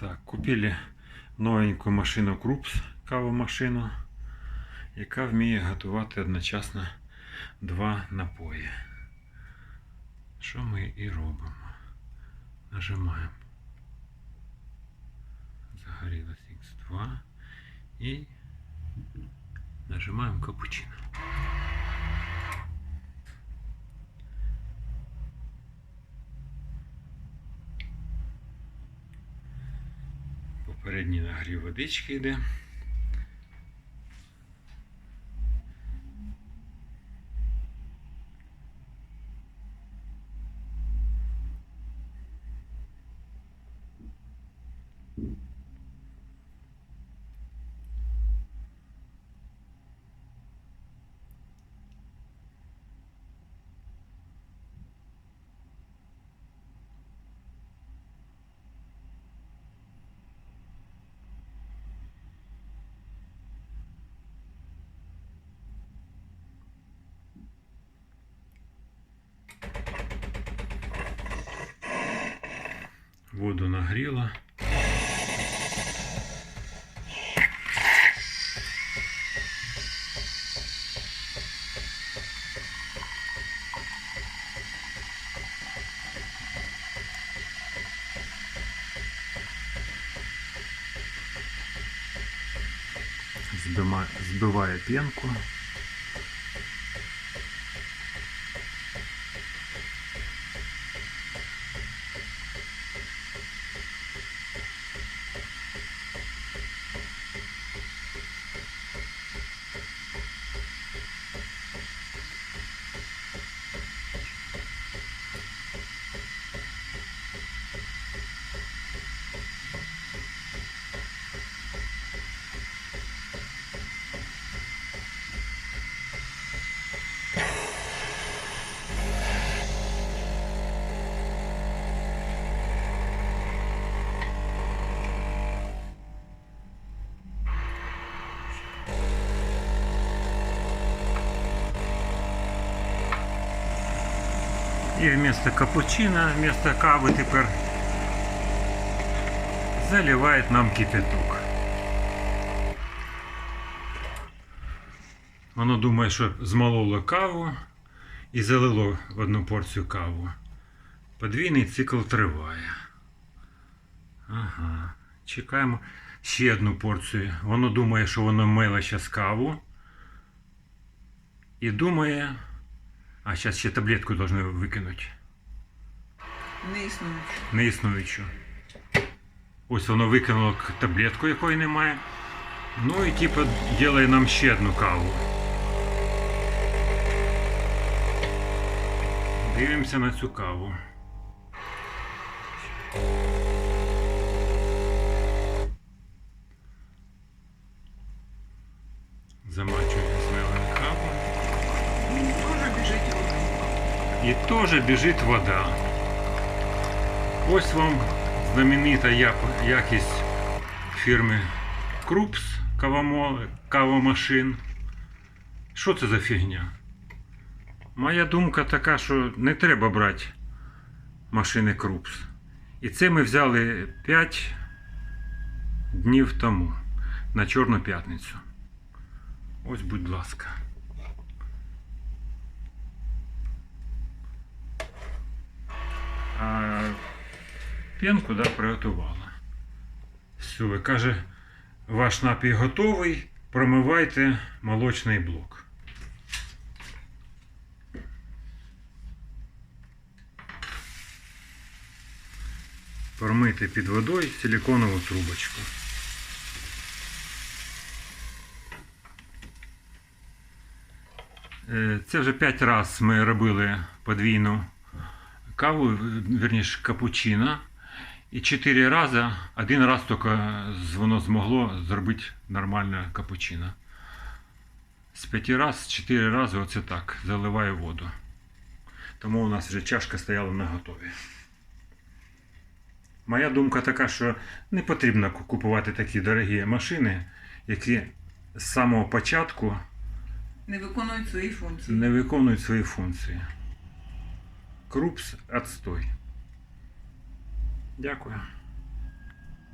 Так, купили новеньку машину Крупс, кавомашину, яка вміє готувати одночасно два напої. Що ми і робимо? Нажимаємо. Загорілось X2 і нажимаємо капучино. Попередній нагрів водички йде. Воду нагріла. Збиває п'янку. І вместо капучино, вместо кави тепер заливает нам кипяток. Воно думає, що змололо каву і залило в одну порцію каву. Подвійний цикл триває. Ага. Чекаємо ще одну порцію. Воно думає, що воно мило зараз каву. І думає, а зараз ще таблетку должны викинути. Не існує. Неіснуючу. Ось воно викинуло таблетку, якої немає. Ну і типу ділає нам ще одну каву. Дивимося на цю каву. Замачує І теж біжить вода. Ось вам знаменита якість фірми Крупс кавомашин. Що це за фігня? Моя думка така, що не треба брати машини Крупс. І це ми взяли 5 днів тому на Чорну п'ятницю. Ось, будь ласка. А п'янку да, приготувала. Все, каже, ваш напій готовий, промивайте молочний блок. Промити під водою силиконову трубочку. Е, Це вже 5 разів ми робили подвійну каву, верніше капучино. І 4 рази, один раз тільки воно змогло зробити нормальне капучино. З 5 разів, 4 рази оце так, заливаю воду. Тому у нас вже чашка стояла на готові. Моя думка така, що не потрібно купувати такі дорогі машини, які з самого початку Не виконують свої функції. не виконують свої функції. Крупс отстой. Дякую.